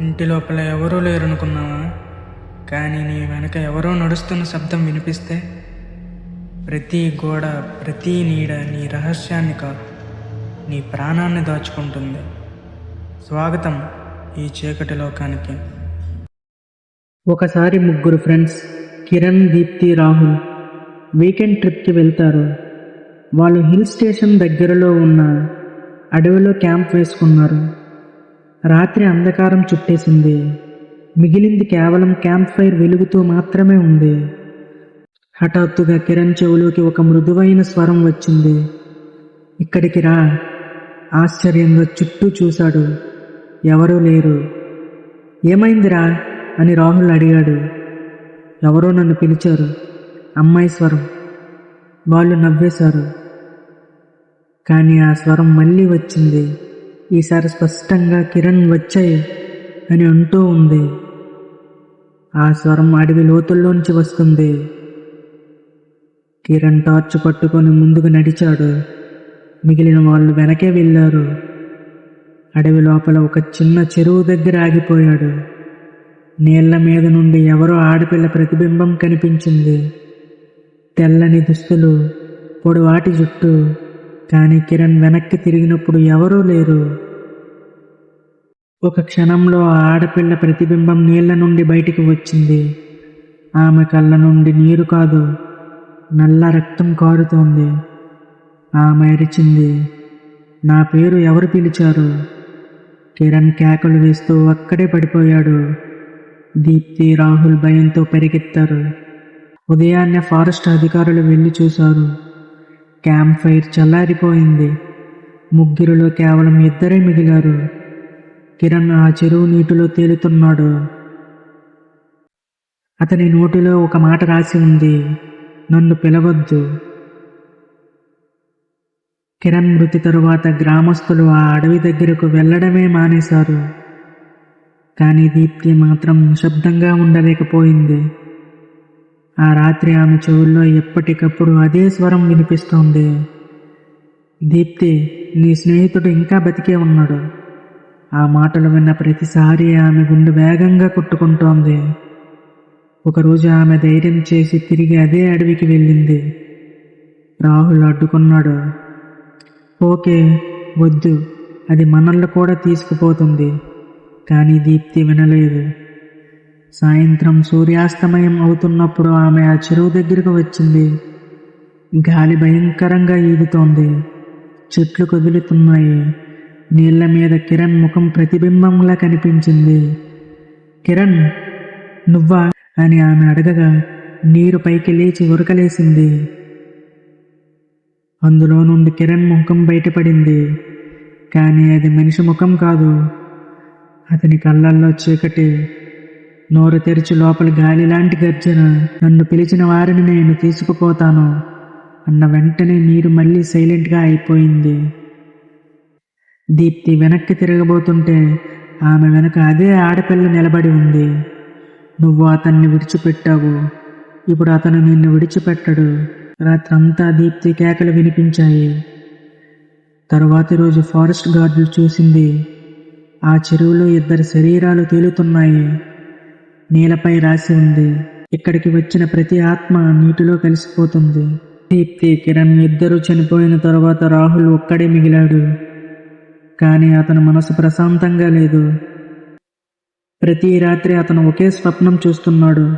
ఇంటి లోపల ఎవరూ లేరనుకున్నావా? కానీ నీ వెనక ఎవరో నడుస్తున్న శబ్దం వినిపిస్తే ప్రతి గోడ ప్రతి నీడ నీ రహస్యాన్ని కాదు నీ ప్రాణాన్ని దాచుకుంటుంది. స్వాగతం ఈ చీకటి లోకానికి. ఒకసారి ముగ్గురు ఫ్రెండ్స్ కిరణ్ దీప్తి రాహుల్ వీకెండ్ ట్రిప్కి వెళ్తారు. వాళ్ళు హిల్ స్టేషన్ దగ్గరలో ఉన్న అడవిలో క్యాంప్ వేసుకున్నారు. రాత్రి అంధకారం చుట్టేసింది. మిగిలింది కేవలం క్యాంప్ ఫైర్ వెలుగుతూ మాత్రమే ఉంది. హఠాత్తుగా కిరణ్ చెవులోకి ఒక మృదువైన స్వరం వచ్చింది. ఇక్కడికి రా. ఆశ్చర్యంగా చుట్టూ చూశాడు. ఎవరూ లేరు. ఏమైందిరా? అని రాహుల్ అడిగాడు. ఎవరో నన్ను పిలిచారు. అమ్మాయి స్వరం. వాళ్ళు నవ్వేశారు. కానీ ఆ స్వరం మళ్ళీ వచ్చింది. ఈసారి స్పష్టంగా కిరణ్ వచ్చాయి అని అంటూ ఉంది. ఆ స్వరం అడవి లోతుల్లోంచి వస్తుంది. కిరణ్ టార్చ్ పట్టుకొని ముందుకు నడిచాడు. మిగిలిన వాళ్ళు వెనకే వెళ్ళారు. అడవి లోపల ఒక చిన్న చెరువు దగ్గర ఆగిపోయాడు. నీళ్ళ మీద నుండి ఎవరో ఆడపిల్ల ప్రతిబింబం కనిపించింది. తెల్లని దుస్తులు పొడివాటి జుట్టు కానీ కిరణ్ వెనక్కి తిరిగినప్పుడు ఎవరూ లేరు. ఒక క్షణంలో ఆ ఆడపిల్ల ప్రతిబింబం నీళ్ళ నుండి బయటికి వచ్చింది. ఆమె కళ్ళ నుండి నీరు కాదు నల్ల రక్తం కారుతోంది. ఆమె అరిచింది నా పేరు ఎవరు పిలిచారు? కిరణ్ కేకలు వేస్తూ అక్కడే పడిపోయాడు. దీప్తి రాహుల్ భయంతో పరిగెత్తారు. ఉదయాన్నే ఫారెస్ట్ అధికారులు వెళ్ళి చూశారు. క్యాంప్ ఫైర్ చల్లారిపోయింది. ముగ్గురిలో కేవలం ఇద్దరే మిగిలారు. కిరణ్ ఆ చెరువు నీటిలో తేలుతున్నాడు. అతని నోటిలో ఒక మాట రాసి ఉంది. నన్ను పిలవద్దు. కిరణ్ మృతి తరువాత గ్రామస్తులు ఆ అడవి దగ్గరకు వెళ్ళడమే మానేశారు. కానీ దీప్తి మాత్రం నిశ్శబ్దంగా ఉండలేకపోయింది. ఆ రాత్రి ఆమె చెవుల్లో ఎప్పటికప్పుడు అదే స్వరం వినిపిస్తోంది. దీప్తి నీ స్నేహితుడు ఇంకా బతికే ఉన్నాడు. ఆ మాటలు విన్న ప్రతిసారి ఆమె గుండె వేగంగా కొట్టుకుంటోంది. ఒకరోజు ఆమె ధైర్యం చేసి తిరిగి అదే అడవికి వెళ్ళింది. రాహుల్ అడ్డుకున్నాడు. ఓకే వద్దు. అది మనల్ని కూడా తీసుకుపోతుంది. కానీ దీప్తి వినలేదు. సాయంత్రం సూర్యాస్తమయం అవుతున్నప్పుడు ఆమె ఆ చెరువు దగ్గరకు వచ్చింది. గాలి భయంకరంగా ఈదుతోంది. చెట్లు కదులుతున్నాయి. నీళ్ళ మీద కిరణ్ ముఖం ప్రతిబింబంలా కనిపించింది. కిరణ్ నువ్వా? అని ఆమె అడగగా నీరు పైకి లేచి ఉరకలేసింది. అందులో నుండి కిరణ్ ముఖం బయటపడింది. కానీ అది మనిషి ముఖం కాదు. అతని కళ్ళల్లో చీకటి నోరు తెరిచి లోపల గాలి లాంటి గర్జన. నన్ను పిలిచిన వారిని నేను తీసుకుపోతాను అన్న వెంటనే నీరు మళ్ళీ సైలెంట్గా అయిపోయింది. దీప్తి వెనక్కి తిరగబోతుంటే ఆమె వెనక అదే ఆడపిల్ల నిలబడి ఉంది. నువ్వు అతన్ని విడిచిపెట్టావు. ఇప్పుడు అతను నిన్ను విడిచిపెట్టడు. రాత్రంతా దీప్తి కేకలు వినిపించాయి. తరువాతి రోజు ఫారెస్ట్ గార్డులు చూసింది. ఆ చెరువులో ఇద్దరి శరీరాలు తేలుతున్నాయి. నేలపై రాసి ఉంది. ఇక్కడికి వచ్చిన ప్రతి ఆత్మ నీటిలో కలిసిపోతుంది. దీప్తి కిరణ్ ఇద్దరు చనిపోయిన తర్వాత రాహుల్ ఒక్కడే మిగిలాడు. కానీ అతని మనసు ప్రశాంతంగా లేదు. ప్రతి రాత్రి అతను ఒకే స్వప్నం చూస్తున్నాడు.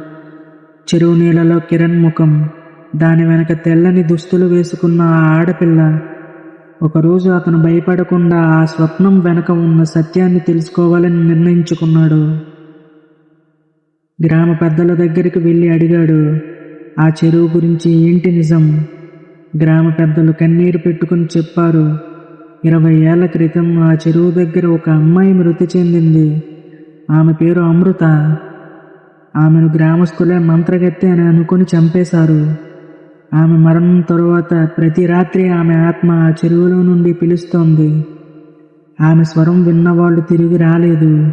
చెరువు నీళ్ళలో కిరణ్ ముఖం. దాని వెనక తెల్లని దుస్తులు వేసుకున్న ఆ ఆడపిల్ల. ఒకరోజు అతను భయపడకుండా ఆ స్వప్నం వెనక ఉన్న సత్యాన్ని తెలుసుకోవాలని నిర్ణయించుకున్నాడు. గ్రామ పెద్దల దగ్గరికి వెళ్ళి అడిగాడు ఆ చెరువు గురించి ఏంటి నిజం గ్రామ పెద్దలు కన్నీరు పెట్టుకుని చెప్పారు ఇరవై ఏళ్ళ క్రితం ఆ చెరువు దగ్గర ఒక అమ్మాయి మృతి చెందింది. ఆమె పేరు అమృత. ఆమెను గ్రామస్తులే మంత్రగత్తె అని అనుకుని చంపేశారు. ఆమె మరణం తరువాత ప్రతి రాత్రి ఆమె ఆత్మ ఆ చెరువులో నుండి పిలుస్తోంది. ఆమె స్వరం విన్నవాళ్ళు తిరిగి రాలేదు.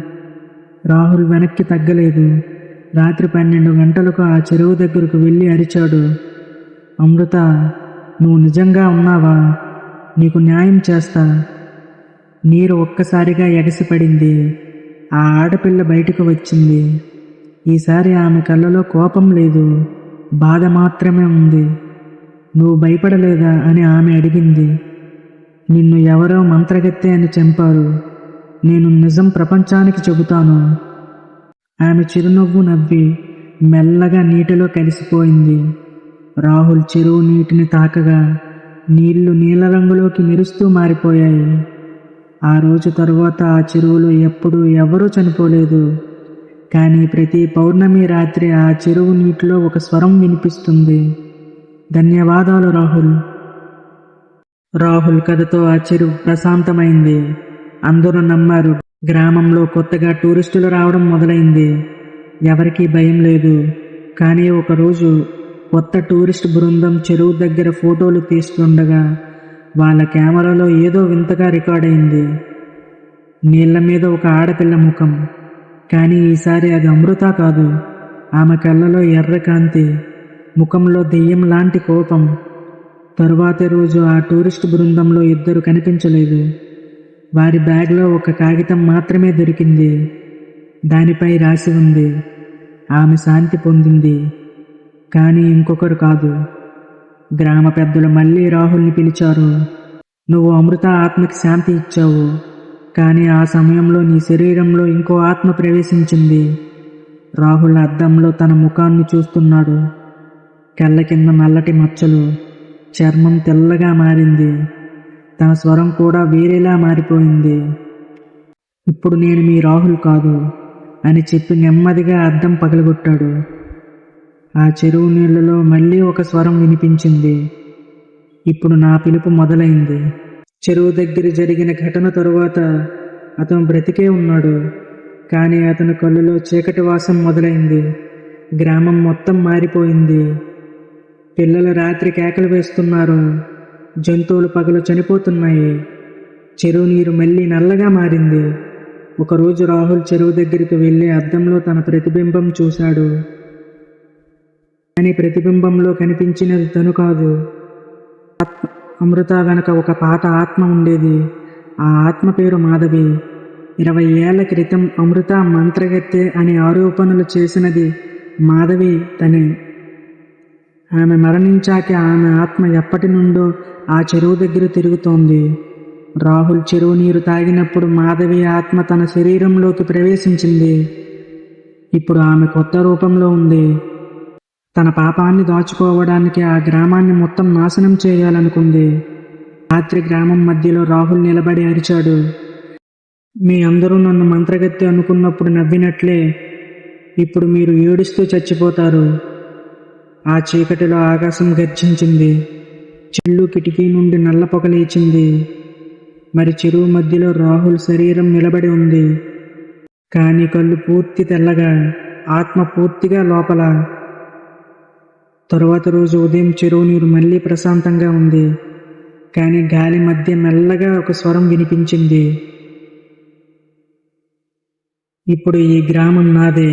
రాహుల్ వెనక్కి తగ్గలేదు. రాత్రి పన్నెండు గంటలకు ఆ చెరువు దగ్గరకు వెళ్ళి అరిచాడు. అమృత నువ్వు నిజంగా ఉన్నావా? నీకు న్యాయం చేస్తా. నీరు ఒక్కసారిగా ఎగసిపడింది. ఆ ఆడపిల్ల బయటకు వచ్చింది. ఈసారి ఆమె కళ్ళలో కోపం లేదు. బాధ మాత్రమే ఉంది. నువ్వు భయపడలేదా అని ఆమె అడిగింది. నిన్ను ఎవరో మంత్రగత్తె అని చంపారు. నేను నిజం ప్రపంచానికి చెబుతాను. ఆమె చిరునవ్వు నవ్వి మెల్లగా నీటిలో కలిసిపోయింది. రాహుల్ చెరువు నీటిని తాకగా నీళ్ళు నీల రంగులోకి మెరుస్తూ మారిపోయాయి. ఆ రోజు తరువాత ఆ చెరువులో ఎప్పుడూ ఎవరూ చనిపోలేదు. కానీ ప్రతి పౌర్ణమి రాత్రి ఆ చెరువు నీటిలో ఒక స్వరం వినిపిస్తుంది. ధన్యవాదాలు రాహుల్. రాహుల్ కథతో ఆ చెరువు ప్రశాంతమైంది. అందరూ నమ్మారు. గ్రామంలో కొత్తగా టూరిస్టులు రావడం మొదలైంది. ఎవరికీ భయం లేదు. కానీ ఒకరోజు కొత్త టూరిస్ట్ బృందం చెరువు దగ్గర ఫోటోలు తీస్తుండగా వాళ్ళ కెమెరాలో ఏదో వింతగా రికార్డ్ అయింది. నీళ్ళ మీద ఒక ఆడపిల్ల ముఖం. కానీ ఈసారి అది అమృత కాదు. ఆమె కళ్ళలో ఎర్ర కాంతి. ముఖంలో దెయ్యం లాంటి కోపం. తరువాతి రోజు ఆ టూరిస్ట్ బృందంలో ఇద్దరు కనిపించలేదు. వారి బ్యాగ్లో ఒక కాగితం మాత్రమే దొరికింది. దానిపై రాసి ఉంది. ఆమె శాంతి పొందింది. కానీ ఇంకొకరు కాదు. గ్రామ పెద్దలు మళ్ళీ రాహుల్ని పిలిచారు. నువ్వు అమృత ఆత్మకి శాంతి ఇచ్చావు. కానీ ఆ సమయంలో నీ శరీరంలో ఇంకో ఆత్మ ప్రవేశించింది. రాహుల్ అద్దంలో తన ముఖాన్ని చూస్తున్నాడు. కళ్ళ కింద నల్లటి మచ్చలు చర్మం తెల్లగా మారింది. తన స్వరం కూడా వేరేలా మారిపోయింది. ఇప్పుడు నేను మీ రాహుల్ కాదు అని చెప్పి నెమ్మదిగా అద్దం పగలగొట్టాడు. ఆ చెరువు నీళ్ళలో మళ్ళీ ఒక స్వరం వినిపించింది. ఇప్పుడు నా పిలుపు మొదలైంది. చెరువు దగ్గర జరిగిన ఘటన తరువాత అతను బ్రతికే ఉన్నాడు. కానీ అతని కళ్ళులో చీకటి వాసం మొదలైంది. గ్రామం మొత్తం మారిపోయింది. పిల్లలు రాత్రి కేకలు వేస్తున్నారు. జంతువులు పగలు చనిపోతున్నాయి. చెరువు నీరు మళ్ళీ నల్లగా మారింది. ఒకరోజు రాహుల్ చెరువు దగ్గరికి వెళ్ళి అద్దంలో తన ప్రతిబింబం చూశాడు. కానీ ప్రతిబింబంలో కనిపించినది తను కాదు. ఆత్మ అమృత వెనక ఒక పాత ఆత్మ ఉండేది. ఆ ఆత్మ పేరు మాధవి. ఇరవై ఏళ్ళ క్రితం అమృత మంత్రగత్తె అనే ఆరోపణలు చేసినది మాధవి తనే. ఆమె మరణించాక ఆమె ఆత్మ ఎప్పటి నుండో ఆ చెరువు దగ్గర తిరుగుతోంది. రాహుల్ చెరువు నీరు తాగినప్పుడు మాధవి ఆత్మ తన శరీరంలోకి ప్రవేశించింది. ఇప్పుడు ఆమె కొత్త రూపంలో ఉంది. తన పాపాన్ని దాచుకోవడానికి ఆ గ్రామాన్ని మొత్తం నాశనం చేయాలనుకుంది. రాత్రి గ్రామం మధ్యలో రాహుల్ నిలబడి అరిచాడు. మీ అందరూ నన్ను మంత్రగత్తి అనుకున్నప్పుడు నవ్వినట్లే. ఇప్పుడు మీరు ఏడుస్తూ చచ్చిపోతారు. ఆ చీకటిలో ఆకాశం గర్జించింది. చెల్లు కిటికీ నుండి నల్ల పొగ లేచింది. మరి చెరువు మధ్యలో రాహుల్ శరీరం నిలబడి ఉంది. కానీ కళ్ళు పూర్తి తెల్లగా ఆత్మ పూర్తిగా లోపల. తరువాత రోజు ఉదయం చెరువు నీరు మళ్ళీ ప్రశాంతంగా ఉంది. కానీ గాలి మధ్య మెల్లగా ఒక స్వరం వినిపించింది. ఇప్పుడు ఈ గ్రామం నాదే.